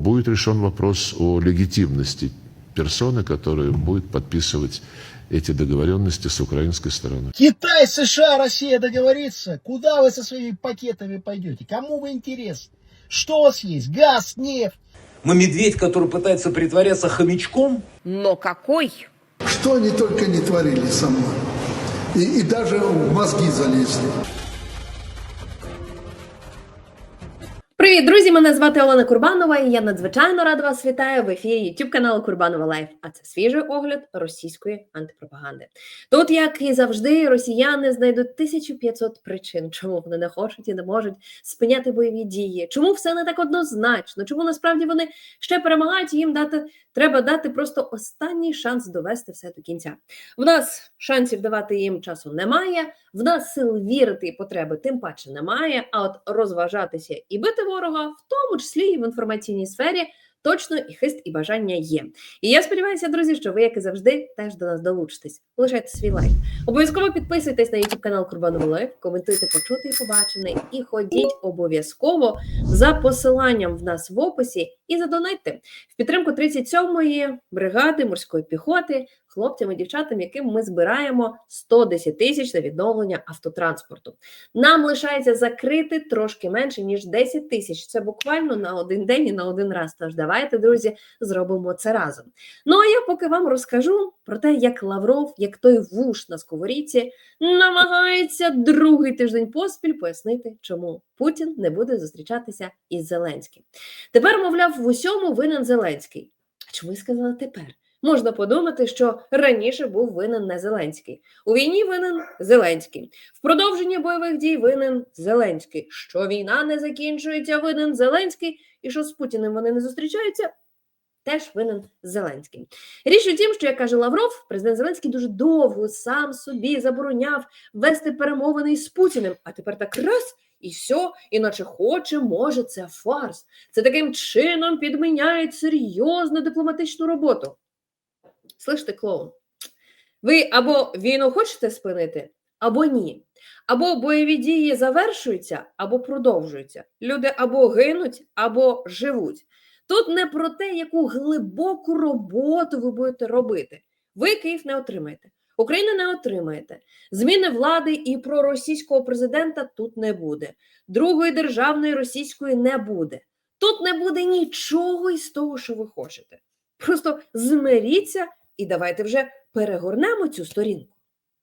Будет решен вопрос о легитимности персоны, которая будет подписывать эти договоренности с украинской стороной. Китай, США, Россия договорится. Куда вы со своими пакетами пойдете? Кому вы интересны? Что у вас есть? Газ, нефть? Мы медведь, который пытается притворяться хомячком, Но какой? Что они только не творили со мной. И, и даже в мозги залезли. Привіт, друзі! Мене звати Олена Курбанова, і я надзвичайно рада вас вітаю в ефірі YouTube каналу Курбанова Лайф. А це свіжий огляд російської антипропаганди. Тут, як і завжди, росіяни знайдуть 1500 причин, чому вони не хочуть і не можуть спиняти бойові дії, чому все не так однозначно, чому насправді вони ще перемагають і їм дати треба дати просто останній шанс довести все до кінця. В нас шансів давати їм часу немає. В нас сил вірити і потреби тим паче немає. А от розважатися і бити ворога, в тому числі і в інформаційній сфері, точно і хист, і бажання є. І я сподіваюся, друзі, що ви, як і завжди, теж до нас долучитесь. Лишайте свій лайк. Обов'язково підписуйтесь на YouTube канал Курбанова Лайф, коментуйте почути і побачене, і ходіть обов'язково за посиланням в нас в описі і задонайте в підтримку 37-ї бригади морської піхоти, хлопцям і дівчатам, яким ми збираємо 110 тисяч на відновлення автотранспорту. Нам лишається закрити трошки менше ніж 10 тисяч. Це буквально на один день і на один раз. Тож давайте, друзі, зробимо це разом. Ну а я поки вам розкажу про те, як Лавров, як той вуш на сковорідці, намагається другий тиждень поспіль пояснити, чому Путін не буде зустрічатися із Зеленським. Тепер, мовляв, в усьому винен Зеленський. А чому я сказала тепер? Можна подумати, що раніше був винен не Зеленський. У війні винен Зеленський. В продовженні бойових дій винен Зеленський. Що війна не закінчується, винен Зеленський, і що з Путіним вони не зустрічаються. Теж винен Зеленський. Річ у тім, що як каже Лавров, президент Зеленський дуже довго сам собі забороняв вести перемовини з Путіним, а тепер так раз і все, іначе хоче, може, це фарс. Це таким чином підміняють серйозну дипломатичну роботу. Слышите, клоун, ви або війну хочете спинити, або ні. Або бойові дії завершуються, або продовжуються. Люди або гинуть, або живуть. Тут не про те, яку глибоку роботу ви будете робити. Ви Київ не отримаєте. Україна не отримаєте. Зміни влади і проросійського президента тут не буде. Другої державної російської не буде. Тут не буде нічого із того, що ви хочете. Просто змиріться і давайте вже перегорнемо цю сторінку.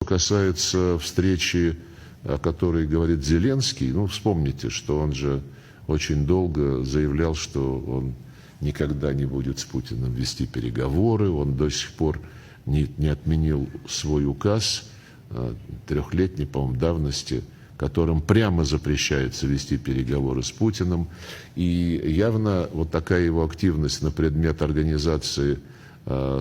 Что касается встречи, о которой говорит Зеленский, ну, вспомните, что он же очень долго заявлял, что он никогда не будет с Путиным вести переговоры, он до сих пор не, не отменил свой указ э, трехлетней, по-моему, давности, которым прямо запрещается вести переговоры с Путиным. И явно вот такая его активность на предмет организации э,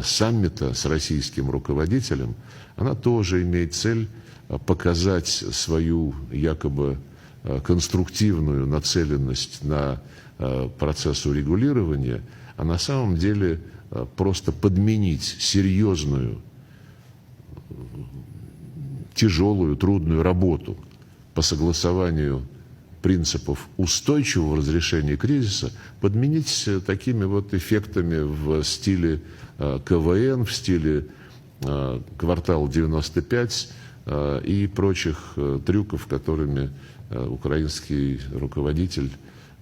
саммита с российским руководителем, она тоже имеет цель э, показать свою якобы э, конструктивную нацеленность на э, процесс урегулирования, а на самом деле э, просто подменить серьезную, тяжелую, трудную работу по согласованию принципов устойчивого разрешения кризиса подменить э, такими вот эффектами в стиле э, КВН, в стиле э, «Квартал 95» э, и прочих э, трюков, которыми украинский руководитель,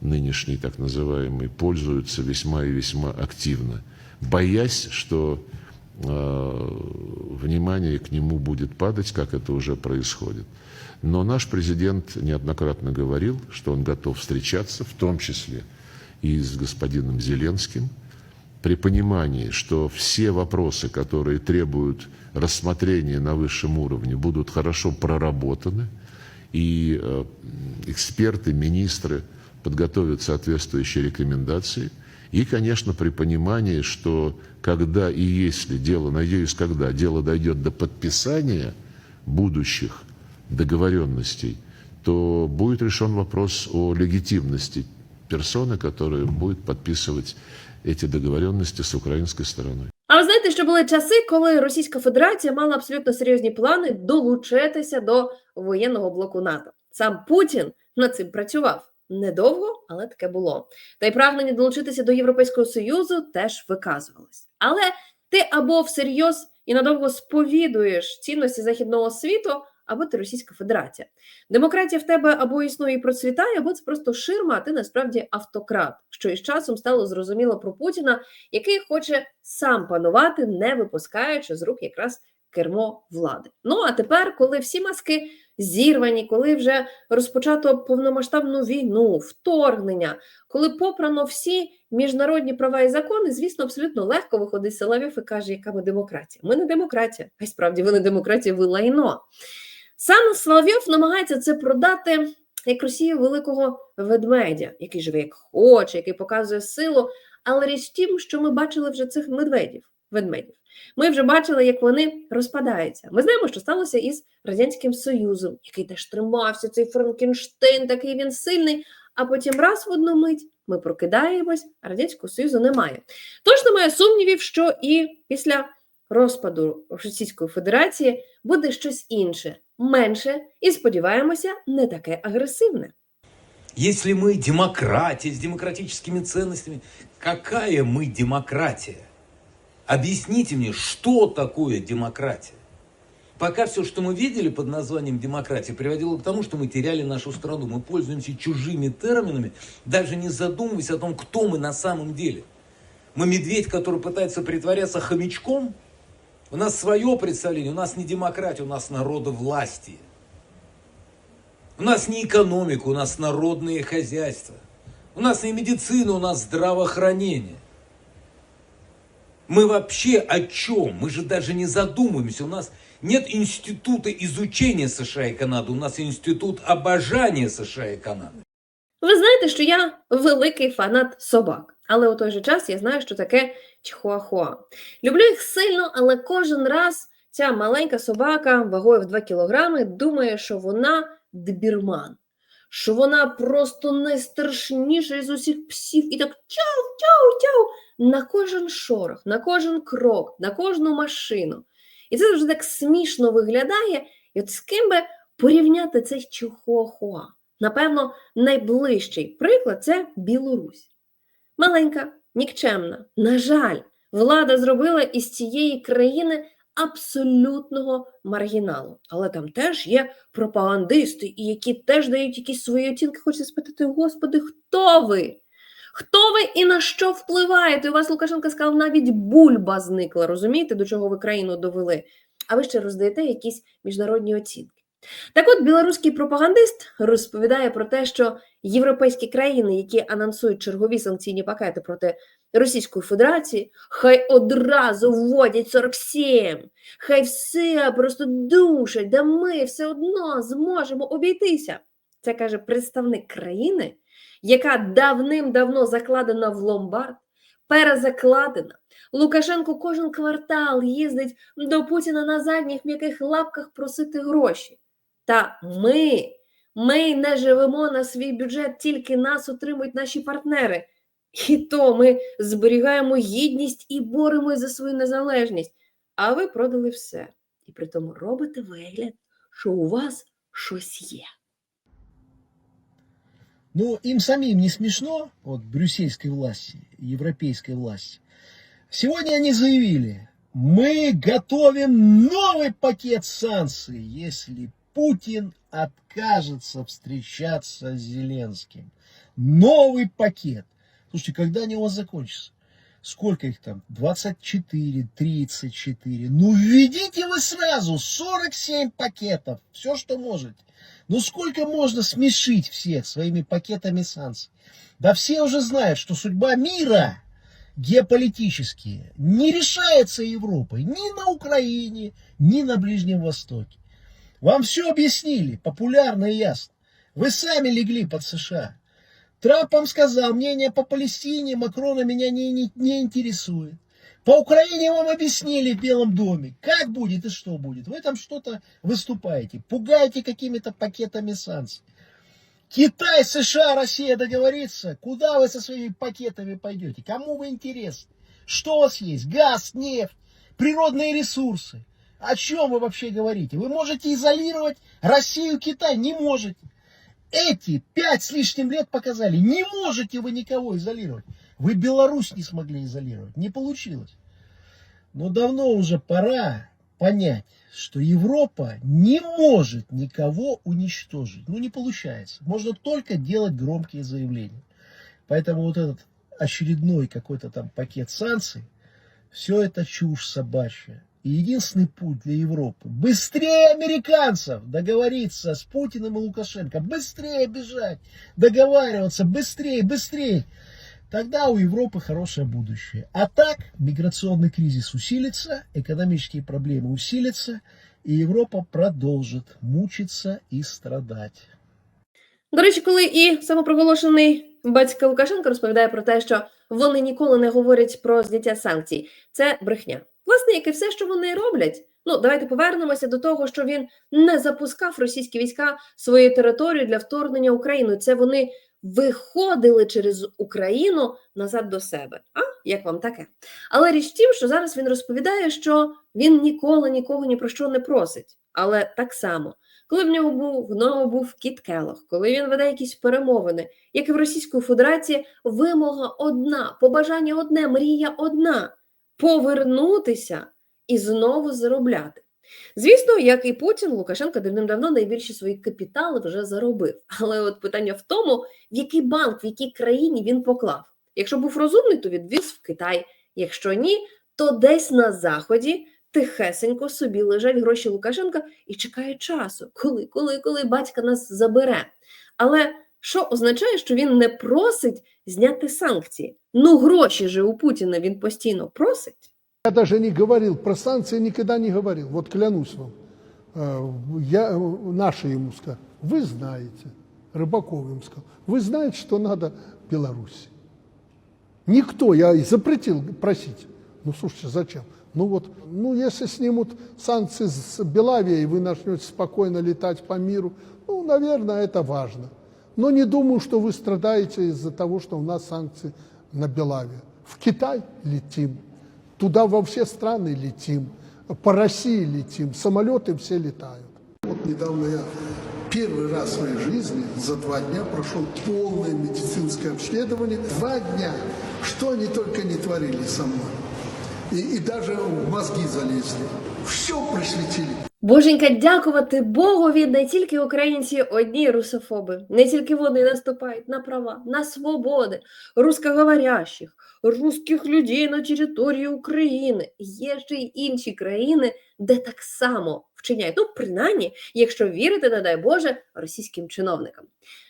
нынешний так называемый, пользуется весьма и весьма активно, боясь, что внимание к нему будет падать, как это уже происходит. Но наш президент неоднократно говорил, что он готов встречаться, в том числе и с господином Зеленским, при понимании, что все вопросы, которые требуют рассмотрения на высшем уровне, будут хорошо проработаны, и э, эксперты, министры подготовят соответствующие рекомендации. И, конечно, при понимании, что когда и если дело, надеюсь, когда дело дойдет до подписания будущих договоренностей, то будет решен вопрос о легитимности персоны, которая будет подписывать эти договоренности с украинской стороной. А ви знаєте, що були часи, коли Російська Федерація мала абсолютно серйозні плани долучитися до воєнного блоку НАТО. Сам Путін над цим працював. недовго, але таке було. Та й прагнення долучитися до Європейського Союзу теж виказувалось. Але ти або всерйоз і надовго сповідуєш цінності західного світу, або ти Російська Федерація. Демократія в тебе або існує і процвітає, або це просто ширма, а ти насправді автократ, що із часом стало зрозуміло про Путіна, який хоче сам панувати, не випускаючи з рук якраз кермо влади. Ну а тепер, коли всі маски зірвані, коли вже розпочато повномасштабну війну, вторгнення, коли попрано всі міжнародні права і закони, звісно, абсолютно легко виходить Соловйов і каже, яка ми демократія. Ми не демократія, а й справді ви не демократія, ви лайно. Сам Соловйов намагається це продати як Росію великого ведмедя, який живе як хоче, який показує силу. Але річ в тім, що ми бачили вже цих медведів, ведмедів. Ми вже бачили, як вони розпадаються. Ми знаємо, що сталося із Радянським Союзом, який теж тримався, цей Франкенштейн, такий він сильний. А потім раз в одну мить ми прокидаємось, а Радянського Союзу немає. Тож немає сумнівів, що і після розпаду Російської Федерації буде щось інше, менше і сподіваємося, не таке агресивне. Если мы демократия с демократическими ценностями, какая мы демократия? Объясните мне, что такое демократия? Пока все, что мы видели под названием демократия, приводило к тому, что мы теряли нашу страну. Мы пользуемся чужими терминами, даже не задумываясь о том, кто мы на самом деле. Мы медведь, который пытается притворяться хомячком. у нас свое представление, у нас не демократия, у нас народовластие. У нас не экономика, у нас народное хозяйство. У нас не медицина, у нас здравоохранение. Мы вообще о чем? Мы же даже не задумываемся. У нас нет института изучения США и Канады. У нас институт обожания США и Канады. Ви знаєте, що я великий фанат собак, але у той же час я знаю, що таке чихуахуа. Люблю їх сильно, але кожен раз ця маленька собака вагою в 2 кілограми думає, що вона добірман, що вона просто найстрашніша із усіх псів, і так чау на кожен шорох, на кожен крок, на кожну машину. І це завжди так смішно виглядає. І от з ким би порівняти цей чихуахуа? Напевно, найближчий приклад це Білорусь. Маленька, нікчемна. На жаль, влада зробила із цієї країни абсолютного маргіналу. Але там теж є пропагандисти, і які теж дають якісь свої оцінки. Хочеться спитати, Господи, хто ви? Хто ви і на що впливаєте? У вас Лукашенко сказав, навіть бульба зникла. Розумієте, до чого ви країну довели? А ви ще роздаєте якісь міжнародні оцінки. Так от білоруський пропагандист розповідає про те, що європейські країни, які анонсують чергові санкційні пакети проти Російської Федерації, хай одразу вводять 47, хай все просто душать, да ми все одно зможемо обійтися. Це каже представник країни, яка давним-давно закладена в ломбард, перезакладена. Лукашенко кожен квартал їздить до Путіна на задніх м'яких лапках просити гроші. Та ми, ми не живемо на свій бюджет, тільки нас отримують наші партнери. І то ми зберігаємо гідність і боремось за свою незалежність. А ви продали все. І при тому робите вигляд, що у вас щось є. Ну, им самим не смешно, вот брюссельской власти, европейской власти. Сегодня они заявили, мы готовим новый пакет санкций, если Путин откажется встречаться с Зеленским. Новый пакет. Слушайте, когда они у вас закончатся? Сколько их там? 24, 34. Ну, введите вы сразу 47 пакетов. Все, что можете. Ну, сколько можно смешить всех своими пакетами санкций? Да все уже знают, что судьба мира геополитические не решается Европой ни на Украине, ни на Ближнем Востоке. Вам все объяснили, популярно и ясно. Вы сами легли под США. Трамп вам сказал, мнение по Палестине Макрона меня не, не, не интересует. По Украине вам объяснили в Белом доме, как будет и что будет. Вы там что-то выступаете, пугаете какими-то пакетами санкций. Китай, США, Россия договорится, куда вы со своими пакетами пойдете, кому вы интересны, что у вас есть, газ, нефть, природные ресурсы. О чем вы вообще говорите? Вы можете изолировать Россию, Китай? Не можете. эти пять с лишним лет показали, не можете вы никого изолировать. Вы Беларусь не смогли изолировать, не получилось. Но давно уже пора понять, что Европа не может никого уничтожить. Ну, не получается. Можно только делать громкие заявления. Поэтому вот этот очередной какой-то там пакет санкций, все это чушь собачья. И единственный путь для Европы быстрее американцев договориться с Путиным и Лукашенко, быстрее бежать, договариваться, быстрее, быстрее. Тогда у Европы хорошее будущее. А так миграционный кризис усилится, экономические проблемы усилятся, и Европа продолжит мучиться и страдать. До речі, коли і самопроголошений батько Лукашенко розповідає про те, що вони ніколи не говорять про зняття санкцій, це брехня. Власне, як і все, що вони роблять. Ну, давайте повернемося до того, що він не запускав російські війська своєю територією для вторгнення в Україну. Це вони виходили через Україну назад до себе. А як вам таке? Але річ в тім, що зараз він розповідає, що він ніколи нікого ні про що не просить. Але так само, коли в нього був в нього був Кіт Келох, коли він веде якісь перемовини, як і в Російської Федерації, вимога одна, побажання одне, мрія одна повернутися і знову заробляти. Звісно, як і Путін, Лукашенко давним-давно найбільші свої капітали вже заробив. Але от питання в тому, в який банк, в якій країні він поклав. Якщо був розумний, то відвіз в Китай. Якщо ні, то десь на заході тихесенько собі лежать гроші Лукашенка і чекає часу, коли, коли, коли батька нас забере. Але що означає, що він не просить зняти санкції? Ну, гроші же у Путіна він постійно просить. Я даже не говорил, про санкции никогда не говорил. Вот клянусь вам. Э, Я, э, наши ему сказал, вы знаете, Рыбаков им сказал, вы знаете, что надо Беларуси. Никто, я и запретил просить. Ну, слушайте, зачем? Ну вот, ну если снимут санкции с Белавии, и вы начнете спокойно летать по миру, ну, наверное, это важно. Но не думаю, что вы страдаете из-за того, что у нас санкции на Белавию. В Китай летим, туда во все страны летим, по России летим, самолеты все летают. Вот недавно я первый раз в своей жизни за два дня прошел полное медицинское обследование. Два дня. Что они только не творили со мной. И, и даже в мозги залезли. Все просветили. Боженька, дякувати Богові, не тільки українці одні русофоби, не тільки вони наступають на права, на свободи русскоговорящих, русських людей на території України. Є ще й інші країни, де так само вчиняють. Ну, принаймні, якщо вірити, не дай Боже, російським чиновникам.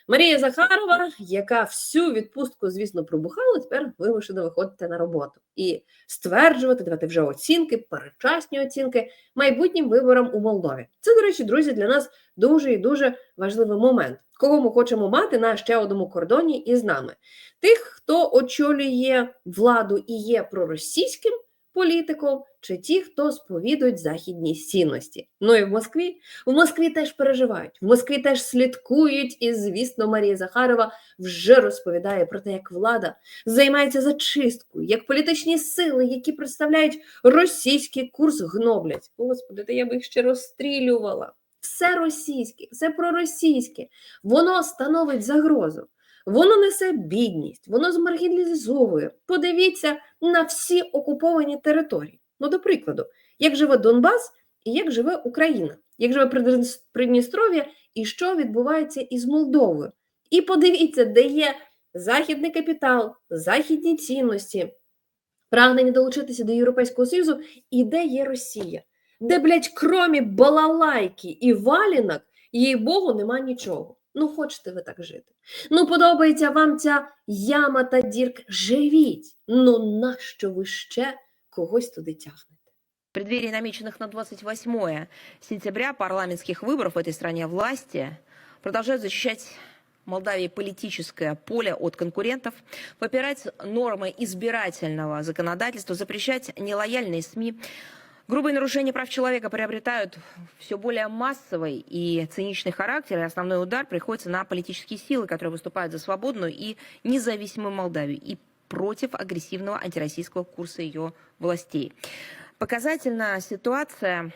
Марія Захарова, яка всю відпустку, звісно, пробухала, тепер вимушена виходити на роботу і стверджувати, давати вже оцінки, передчасні оцінки майбутнім виборам у Молдові. Це, до речі, друзі, для нас дуже і дуже важливий момент. Кого ми хочемо мати на ще одному кордоні із нами? Тих, хто очолює владу і є проросійським політиком, чи ті, хто сповідують західні цінності. Ну і в Москві. В Москві теж переживають, в Москві теж слідкують, і, звісно, Марія Захарова вже розповідає про те, як влада займається зачисткою, як політичні сили, які представляють російський курс, гноблять. Господи, та я би їх ще розстрілювала. Все російське, все проросійське, воно становить загрозу. Воно несе бідність, воно змаргіналізовує. Подивіться на всі окуповані території. Ну, до прикладу, як живе Донбас і як живе Україна, як живе Придністров'я і що відбувається із Молдовою. І подивіться, де є західний капітал, західні цінності, прагнення долучитися до Європейського Союзу, і де є Росія, де, блядь, кромі балалайки і валінок, їй Богу, нема нічого. Ну, хочете ви так жити. Ну, подобається вам ця яма та дірк. Живіть. Ну, нащо ви ще когось туди тягнете? В преддверии намеченных на 28 сентября парламентских выборов в этой стране власти продолжают защищать Молдавии политическое поле от конкурентов, попирать нормы избирательного законодательства, запрещать нелояльные СМИ. Грубые нарушения прав человека приобретают все более массовый и циничный характер, и основной удар приходится на политические силы, которые выступают за свободную и независимую Молдавию и против агрессивного антироссийского курса ее властей. Показательна ситуация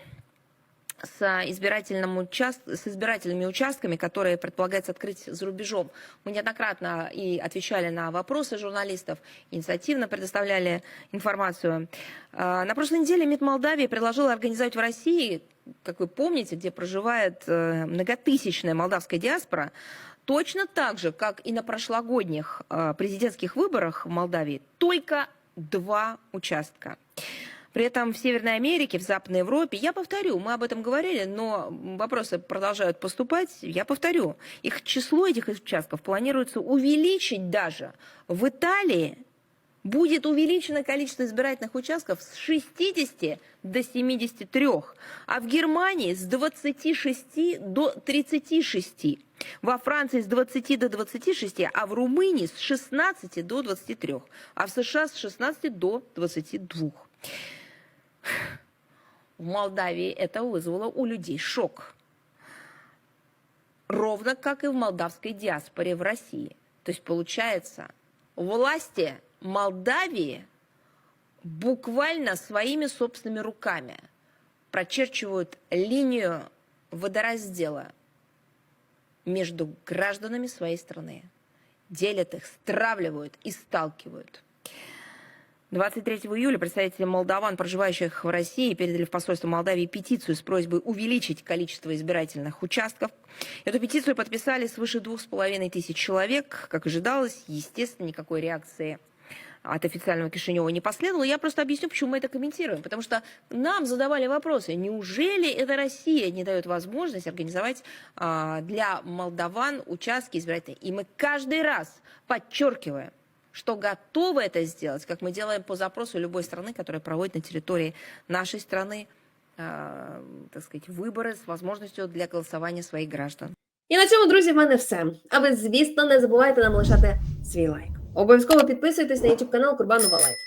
с, избирательным участ... с избирательными участками, которые предполагается открыть за рубежом. Мы неоднократно и отвечали на вопросы журналистов, инициативно предоставляли информацию. А, На прошлой неделе МИД Молдавии предложил организовать в России, как вы помните, где проживает э, многотысячная молдавская диаспора, точно так же, как и на прошлогодних э, президентских выборах в Молдавии, только два участка. При этом в Северной Америке, в Западной Европе, я повторю, мы об этом говорили, но вопросы продолжают поступать, я повторю, их число этих участков планируется увеличить даже. В Италии будет увеличено количество избирательных участков с 60 до 73, а в Германии с 26 до 36, во Франции с 20 до 26, а в Румынии с 16 до 23, а в США с 16 до 22. В Молдавии это вызвало у людей шок. Ровно как и в молдавской диаспоре в России. То есть получается, власти Молдавии буквально своими собственными руками прочерчивают линию водораздела между гражданами своей страны. Делят их, стравливают и сталкивают. 23 июля представители молдаван, проживающих в России, передали в посольство Молдавии петицию с просьбой увеличить количество избирательных участков. Эту петицию подписали свыше двух с половиной тысяч человек. Как ожидалось, естественно, никакой реакции от официального Кишинева не последовало. Я просто объясню, почему мы это комментируем. Потому что нам задавали вопросы, неужели это Россия не дает возможность организовать а, для молдаван участки избирательные. И мы каждый раз подчеркиваем, что готовы это сделать, как мы делаем по запросу любой страны, которая проводит на территории нашей страны, э, так сказать, выборы с возможностью для голосования своих граждан. І на цьому, друзі, в мене все. А ви, звісно, не забувайте нам лишати свій лайк. Обов'язково підписуйтесь на YouTube канал Курбанова Лайф.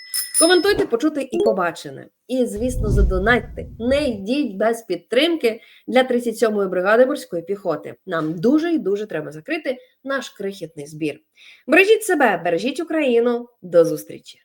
Коментуйте, почути і побачене. І, звісно, задонатьте. Не йдіть без підтримки для 37-ї бригади морської піхоти. Нам дуже і дуже треба закрити наш крихітний збір. Бережіть себе, бережіть Україну. До зустрічі!